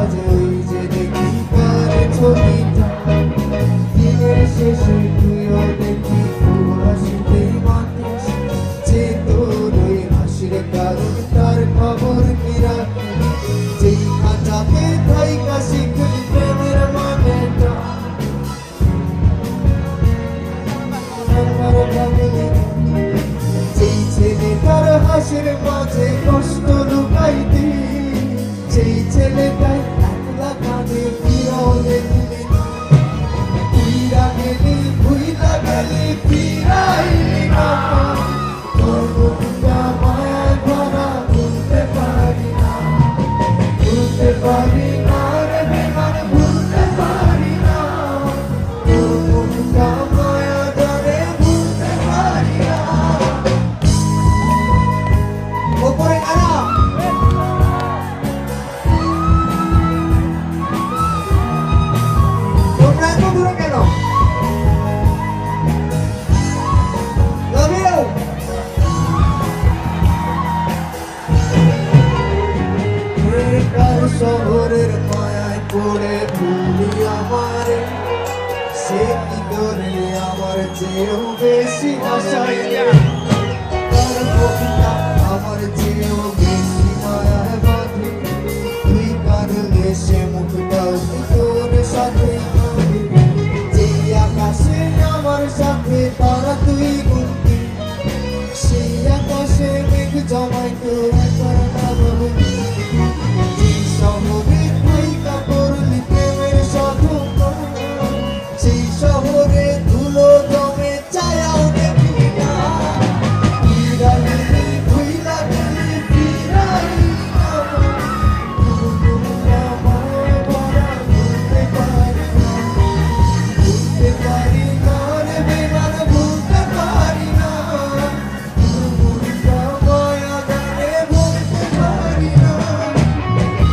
맞아 করে ভুলি আমার, সে কি করে আমার চেয়েও বেশি আমার চেয়েও বেশি মায়ায় বাঁধে। তুই কার দেশে মুখ